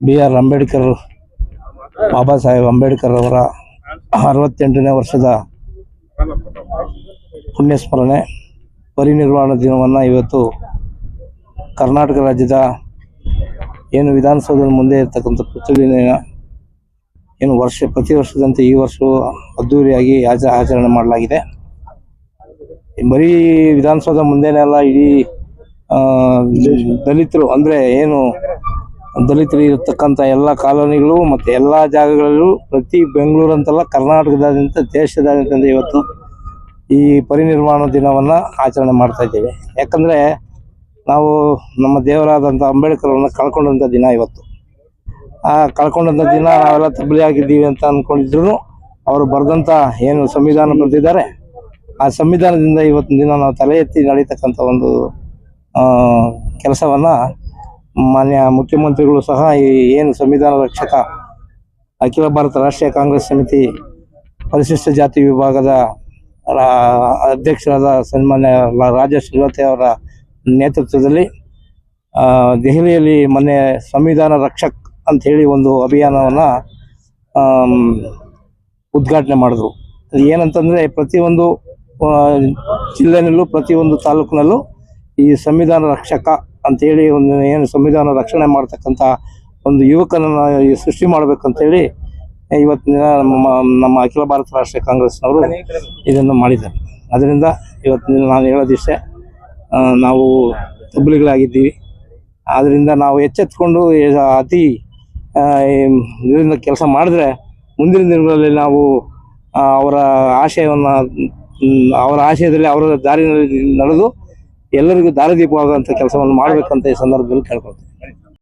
B R Ambedkar Baba Saheb Ambedkar ಅವರ ಅರವತ್ತೆಂಟನೇ ವರ್ಷದ ಪುಣ್ಯಸ್ಮರಣೆ. ಪರಿನಿರ್ವಾಣ ದಿನವನ್ನು ಇವತ್ತು ಕರ್ನಾಟಕ ರಾಜ್ಯದ ಏನು ವಿಧಾನಸೌಧದ ಮುಂದೆ ಇರ್ತಕ್ಕಂಥ ಪುತ್ತೂರಿನ ಏನು ವರ್ಷ, ಪ್ರತಿ ವರ್ಷದಂತೆ ಈ ವರ್ಷವೂ ಅದ್ಧೂರಿಯಾಗಿ ಆಚ ಆಚರಣೆ ಮಾಡಲಾಗಿದೆ. ಬರೀ ವಿಧಾನಸೌಧ ಮುಂದೆನೆಲ್ಲ ಇಡೀ ದಲಿತರು, ಅಂದರೆ ಏನು, ದಲಿತರು ಇರತಕ್ಕಂಥ ಎಲ್ಲ ಕಾಲೋನಿಗಳು ಮತ್ತು ಎಲ್ಲ ಜಾಗಗಳಲ್ಲೂ ಪ್ರತಿ ಬೆಂಗಳೂರು ಅಂತಲ್ಲ ಕರ್ನಾಟಕದಾದ್ಯಂತ, ದೇಶದಾದ್ಯಂತ ಇವತ್ತು ಈ ಪರಿನಿರ್ಮಾಣ ದಿನವನ್ನು ಆಚರಣೆ ಮಾಡ್ತಾ ಇದ್ದೇವೆ. ಯಾಕಂದರೆ ನಾವು ನಮ್ಮ ದೇವರಾದಂಥ ಅಂಬೇಡ್ಕರನ್ನು ಕಳ್ಕೊಂಡಂಥ ದಿನ ಇವತ್ತು. ಆ ಕಳ್ಕೊಂಡಂಥ ದಿನ ನಾವೆಲ್ಲ ತಬ್ಬಲಿ ಆಗಿದ್ದೀವಿ ಅಂತ ಅಂದ್ಕೊಂಡಿದ್ರು ಅವರು ಬರೆದಂಥ ಏನು ಸಂವಿಧಾನ ಬರೆದಿದ್ದಾರೆ ಆ ಸಂವಿಧಾನದಿಂದ ಇವತ್ತಿನ ದಿನ ನಾವು ತಲೆ ಎತ್ತಿ ನಡೀತಕ್ಕಂಥ ಒಂದು ಕೆಲಸವನ್ನು ಮಾನ್ಯ ಮುಖ್ಯಮಂತ್ರಿಗಳು ಸಹ ಈ ಏನು ಸಂವಿಧಾನ ರಕ್ಷಕ ಅಖಿಲ ಭಾರತ ರಾಷ್ಟ್ರೀಯ ಕಾಂಗ್ರೆಸ್ ಸಮಿತಿ ಪರಿಶಿಷ್ಟ ಜಾತಿ ವಿಭಾಗದ ಅಧ್ಯಕ್ಷರಾದ ಸನ್ಮಾನ್ಯ ರಾಜೇಶ್ ಶಿವತೆ ಅವರ ನೇತೃತ್ವದಲ್ಲಿ ದೆಹಲಿಯಲ್ಲಿ ಮೊನ್ನೆ ಸಂವಿಧಾನ ರಕ್ಷಕ್ ಅಂತ ಹೇಳಿ ಒಂದು ಅಭಿಯಾನವನ್ನು ಉದ್ಘಾಟನೆ ಮಾಡಿದ್ರು. ಏನಂತಂದರೆ ಪ್ರತಿಯೊಂದು ಜಿಲ್ಲೆನಲ್ಲೂ ಪ್ರತಿಯೊಂದು ತಾಲೂಕಿನಲ್ಲೂ ಈ ಸಂವಿಧಾನ ರಕ್ಷಕ ಅಂತೇಳಿ ಒಂದು ಏನು ಸಂವಿಧಾನ ರಕ್ಷಣೆ ಮಾಡ್ತಕ್ಕಂಥ ಒಂದು ಯುವಕನನ್ನು ಸೃಷ್ಟಿ ಮಾಡಬೇಕಂತೇಳಿ ಇವತ್ತಿನ ನಮ್ಮ ನಮ್ಮ ಅಖಿಲ ಭಾರತ ರಾಷ್ಟ್ರೀಯ ಕಾಂಗ್ರೆಸ್ನವರು ಇದನ್ನು ಮಾಡಿದ್ದಾರೆ. ಅದರಿಂದ ಇವತ್ತಿನ ನಾನು ಹೇಳೋದಿಷ್ಟೇ ನಾವು ತಬ್ಬಲಿಗಳಾಗಿದ್ದೀವಿ. ಆದ್ದರಿಂದ ನಾವು ಎಚ್ಚೆತ್ಕೊಂಡು ಅತಿ ಇದರಿಂದ ಕೆಲಸ ಮಾಡಿದ್ರೆ ಮುಂದಿನ ದಿನಗಳಲ್ಲಿ ನಾವು ಅವರ ಆಶಯವನ್ನು ಅವರ ಆಶಯದಲ್ಲಿ ಅವರ ದಾರಿನಲ್ಲಿ ನಡೆದು ಎಲ್ಲರಿಗೂ ದಾರಿದೀಪವಾಗುವಂಥ ಕೆಲಸವನ್ನು ಮಾಡಬೇಕಂತ ಈ ಸಂದರ್ಭದಲ್ಲಿ ಕೇಳ್ಕೊಳ್ತೀನಿ.